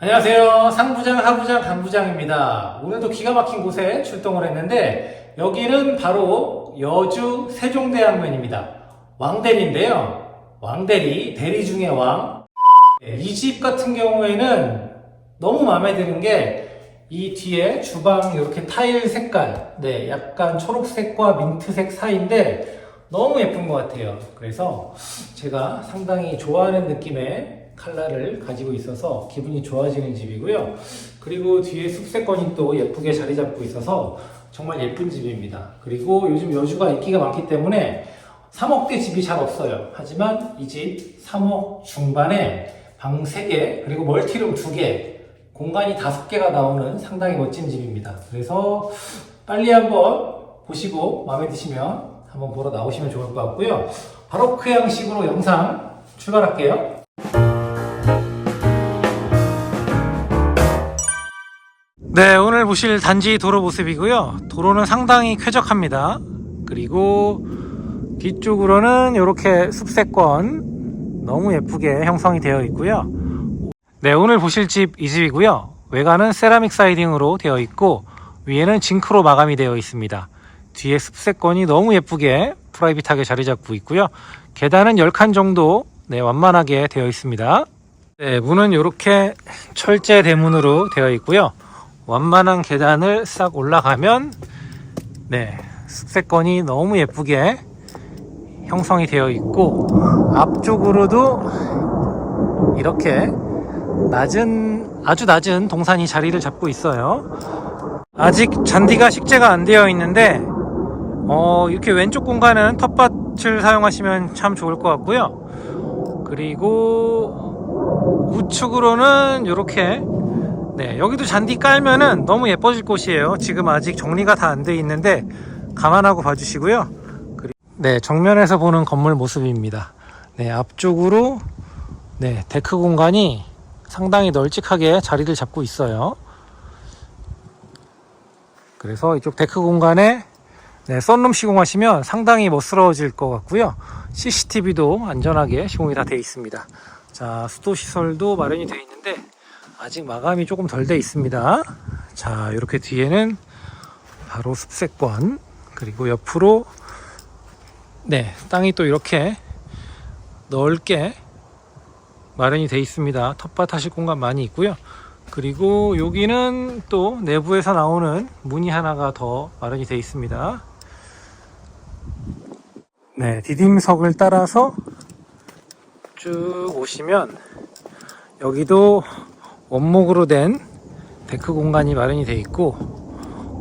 안녕하세요. 상부장, 하부장, 강부장입니다. 오늘도 기가 막힌 곳에 출동을 했는데 여기는 바로 여주 세종대학면입니다. 왕대리인데요. 왕대리, 대리 중의 왕. 네, 이집 같은 경우에는 너무 마음에 드는 게 이 뒤에 주방 이렇게 타일 색깔, 네, 약간 초록색과 민트색 사이인데 너무 예쁜 것 같아요. 그래서 제가 상당히 좋아하는 느낌의 컬러를 가지고 있어서 기분이 좋아지는 집이고요. 그리고 뒤에 숲세권이 또 예쁘게 자리 잡고 있어서 정말 예쁜 집입니다. 그리고 요즘 여주가 인기가 많기 때문에 3억대 집이 잘 없어요. 하지만 이 집 3억 중반에 방 3개, 그리고 멀티룸 2개, 공간이 5개가 나오는 상당히 멋진 집입니다. 그래서 빨리 한번 보시고 마음에 드시면 한번 보러 나오시면 좋을 것 같고요. 바로크 양식으로 영상 출발할게요. 네, 오늘 보실 단지 도로 모습이고요. 도로는 상당히 쾌적합니다. 그리고 뒤쪽으로는 이렇게 숲세권 너무 예쁘게 형성이 되어 있고요. 네, 오늘 보실 집 이 집이고요. 외관은 세라믹 사이딩으로 되어 있고 위에는 징크로 마감이 되어 있습니다. 뒤에 습세권이 너무 예쁘게 프라이빗하게 자리 잡고 있고요. 계단은 10칸 정도 네, 완만하게 되어 있습니다. 네, 문은 이렇게 철제 대문으로 되어 있고요. 완만한 계단을 싹 올라가면 네, 습세권이 너무 예쁘게 형성이 되어 있고 앞쪽으로도 이렇게 낮은 아주 낮은 동산이 자리를 잡고 있어요. 아직 잔디가 식재가 안 되어 있는데 어, 이렇게 왼쪽 공간은 텃밭을 사용하시면 참 좋을 것 같고요. 그리고 우측으로는 이렇게 네, 여기도 잔디 깔면은 너무 예뻐질 곳이에요. 지금 아직 정리가 다 안 돼 있는데 감안하고 봐주시고요. 네, 정면에서 보는 건물 모습입니다. 네, 앞쪽으로 네, 데크 공간이 상당히 널찍하게 자리를 잡고 있어요. 그래서 이쪽 데크 공간에 네, 썬룸 시공하시면 상당히 멋스러워질 것 같고요. CCTV도 안전하게 시공이 다 되어 있습니다. 자, 수도 시설도 마련이 되어 있는데 아직 마감이 조금 덜 돼 있습니다. 자, 이렇게 뒤에는 바로 습세권 그리고 옆으로 네, 땅이 또 이렇게 넓게 마련이 되어 있습니다. 텃밭 하실 공간 많이 있고요. 그리고 여기는 또 내부에서 나오는 문이 하나가 더 마련이 되어 있습니다. 네, 디딤석을 따라서 쭉 오시면 여기도 원목으로 된 데크 공간이 마련이 되어 있고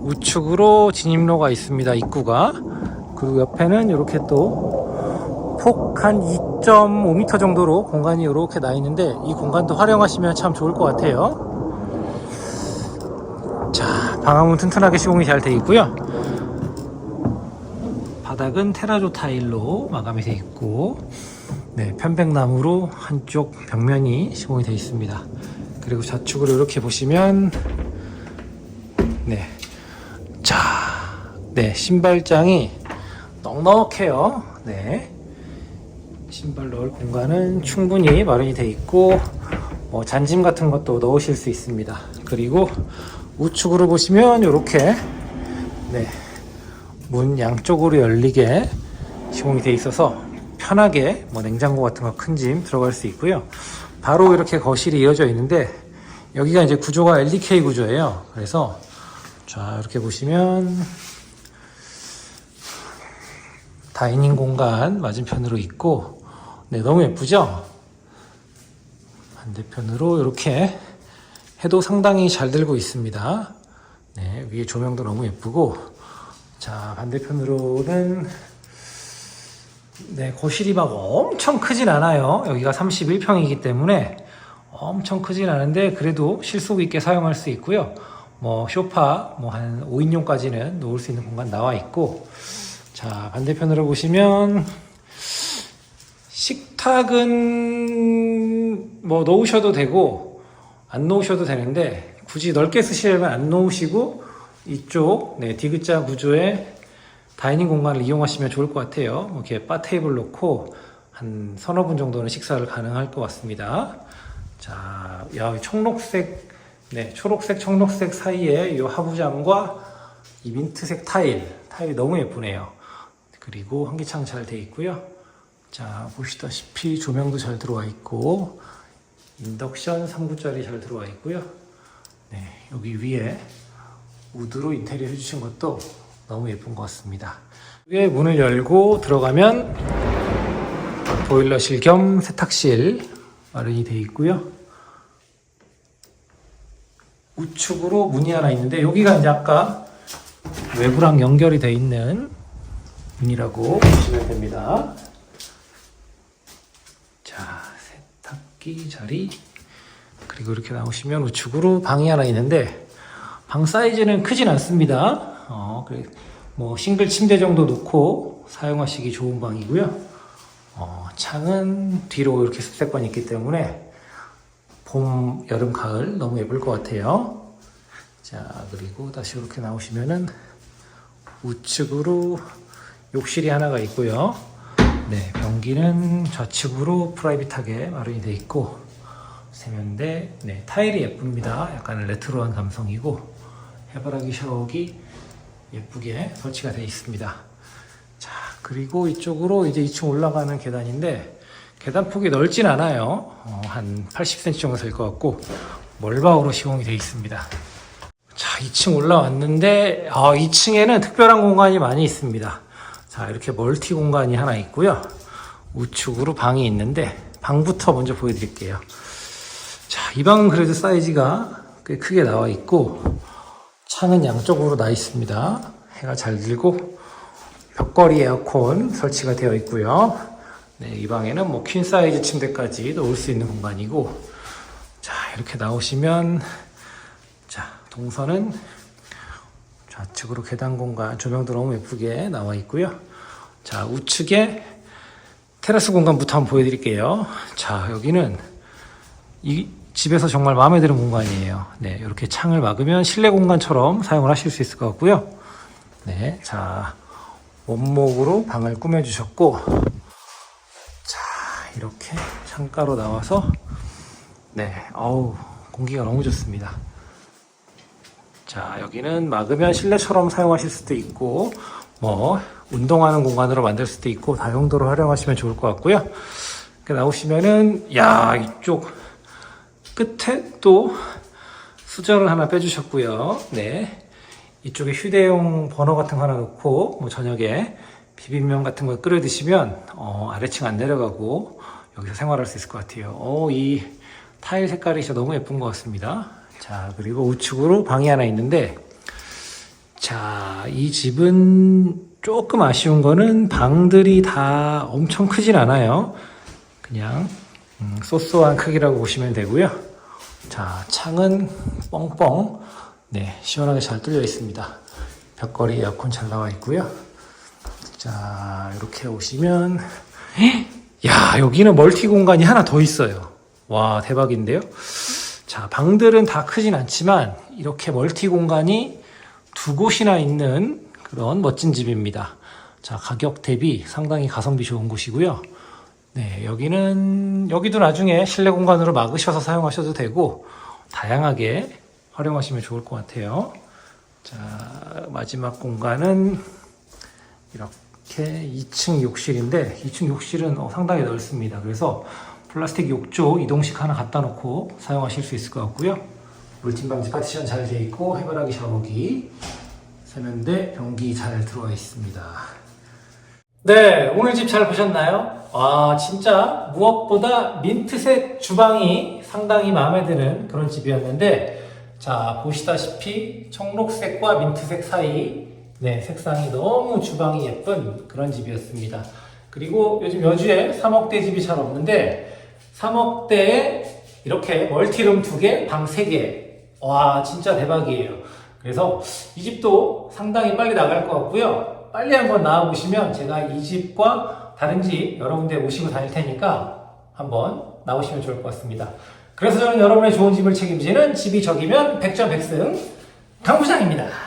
우측으로 진입로가 있습니다. 입구가 그리고 옆에는 이렇게 또 폭 한 2.5m 정도로 공간이 이렇게 나 있는데 이 공간도 활용하시면 참 좋을 것 같아요. 자, 방화문 튼튼하게 시공이 잘 되어 있고요. 바닥은 테라조 타일로 마감이 되어 있고, 네, 편백나무로 한쪽 벽면이 시공이 되어 있습니다. 그리고 좌측으로 이렇게 보시면, 네, 자, 네, 신발장이 넉넉해요. 네. 신발 넣을 공간은 충분히 마련이 되어 있고 뭐 잔짐 같은 것도 넣으실 수 있습니다. 그리고 우측으로 보시면 이렇게 네, 문 양쪽으로 열리게 시공이 되어 있어서 편하게 뭐 냉장고 같은 거 큰 짐 들어갈 수 있고요. 바로 이렇게 거실이 이어져 있는데 여기가 이제 구조가 LDK 구조예요. 그래서 자 이렇게 보시면 다이닝 공간 맞은편으로 있고 네 너무 예쁘죠 반대편으로 이렇게 해도 상당히 잘 들고 있습니다 네 위에 조명도 너무 예쁘고 자 반대편으로는 네 거실이 막 엄청 크진 않아요. 여기가 31평이기 때문에 엄청 크진 않은데 그래도 실속 있게 사용할 수 있고요. 뭐 쇼파 뭐 한 5인용까지는 놓을 수 있는 공간 나와 있고. 자, 반대편으로 보시면 식탁은 뭐 놓으셔도 되고 안 놓으셔도 되는데 굳이 넓게 쓰시려면 안 놓으시고 이쪽 네, 디귿자 구조의 다이닝 공간을 이용하시면 좋을 것 같아요. 뭐 이렇게 바 테이블 놓고 한 서너 분 정도는 식사를 가능할 것 같습니다. 자, 야, 이 청록색, 네, 초록색, 청록색 사이에 이 하부장과 이 민트색 타일, 타일이 너무 예쁘네요. 그리고 환기창 잘 돼 있고요. 자, 보시다시피 조명도 잘 들어와 있고, 인덕션 3구짜리 잘 들어와 있고요. 네, 여기 위에 우드로 인테리어 해주신 것도 너무 예쁜 것 같습니다. 위에 문을 열고 들어가면 보일러실 겸 세탁실 마련이 되어 있고요. 우측으로 문이 하나 있는데 여기가 이제 아까 외부랑 연결이 되어 있는 문이라고 보시면 됩니다. 자, 세탁기 자리 그리고 이렇게 나오시면 우측으로 방이 하나 있는데 방 사이즈는 크진 않습니다. 어, 뭐 싱글 침대 정도 놓고 사용하시기 좋은 방이고요. 어, 창은 뒤로 이렇게 습색관이 있기 때문에 봄, 여름, 가을 너무 예쁠 것 같아요. 자, 그리고 다시 이렇게 나오시면은 우측으로 욕실이 하나가 있고요. 네, 변기는 좌측으로 프라이빗하게 마련이 되어 있고 세면대, 네, 타일이 예쁩니다. 약간 레트로한 감성이고 해바라기 샤워기 예쁘게 설치가 되어 있습니다. 자, 그리고 이쪽으로 이제 2층 올라가는 계단인데 계단 폭이 넓진 않아요. 어, 한 80cm 정도 될 것 같고 멀바우로 시공이 되어 있습니다. 자, 2층 올라왔는데 아, 2층에는 특별한 공간이 많이 있습니다. 자, 이렇게 멀티 공간이 하나 있고요. 우측으로 방이 있는데 방부터 먼저 보여드릴게요. 자, 이 방은 그래도 사이즈가 꽤 크게 나와 있고 창은 양쪽으로 나 있습니다. 해가 잘 들고 벽걸이 에어컨 설치가 되어 있고요. 네, 이 방에는 뭐 퀸 사이즈 침대까지 놓을 수 있는 공간이고 자, 이렇게 나오시면 자, 동선은 좌측으로 계단 공간 조명도 너무 예쁘게 나와 있고요. 자, 우측에 테라스 공간부터 한번 보여드릴게요. 자, 여기는 이 집에서 정말 마음에 드는 공간이에요. 네, 이렇게 창을 막으면 실내 공간처럼 사용을 하실 수 있을 것 같고요. 네, 자, 원목으로 방을 꾸며주셨고, 자, 이렇게 창가로 나와서, 네, 어우, 공기가 너무 좋습니다. 자, 여기는 막으면 실내처럼 사용하실 수도 있고, 뭐, 운동하는 공간으로 만들 수도 있고, 다용도로 활용하시면 좋을 것 같고요. 이렇게 나오시면은, 야, 이쪽 끝에 또 수저를 하나 빼주셨고요. 네. 이쪽에 휴대용 버너 같은 거 하나 놓고, 뭐, 저녁에 비빔면 같은 거 끓여 드시면, 어, 아래층 안 내려가고, 여기서 생활할 수 있을 것 같아요. 어, 이 타일 색깔이 진짜 너무 예쁜 것 같습니다. 자, 그리고 우측으로 방이 하나 있는데, 자, 이 집은 조금 아쉬운 거는 방들이 다 엄청 크진 않아요. 그냥, 음, 소소한 크기라고 보시면 되고요. 자, 창은 뻥뻥, 네, 시원하게 잘 뚫려 있습니다. 벽걸이 에어컨 잘 나와 있고요. 자, 이렇게 오시면, 야, 여기는 멀티 공간이 하나 더 있어요. 와, 대박인데요? 자, 방들은 다 크진 않지만 이렇게 멀티 공간이 두 곳이나 있는 그런 멋진 집입니다. 자, 가격 대비 상당히 가성비 좋은 곳이고요. 네, 여기는 여기도 나중에 실내 공간으로 막으셔서 사용하셔도 되고 다양하게 활용하시면 좋을 것 같아요. 자, 마지막 공간은 이렇게 2층 욕실인데 2층 욕실은 어, 상당히 넓습니다. 그래서 플라스틱 욕조 이동식 하나 갖다 놓고 사용하실 수 있을 것 같고요. 물팀방지 파티션 잘 되어 있고 해바라기 샤워기, 세면대, 변기 잘 들어와 있습니다. 네, 오늘 집 잘 보셨나요? 와, 진짜 무엇보다 민트색 주방이 상당히 마음에 드는 그런 집이었는데, 자, 보시다시피 청록색과 민트색 사이, 네, 색상이 너무 주방이 예쁜 그런 집이었습니다. 그리고 요즘 여주에 3억대 집이 잘 없는데, 3억대에 이렇게 멀티룸 2개, 방 3개. 와, 진짜 대박이에요. 그래서 이 집도 상당히 빨리 나갈 것 같고요. 빨리 한번 나와보시면 제가 이 집과 다른 집 여러 군데 모시고 다닐 테니까 한번 나오시면 좋을 것 같습니다. 그래서 저는 여러분의 좋은 집을 책임지는 집이 적이면 백전 백승 강부장입니다.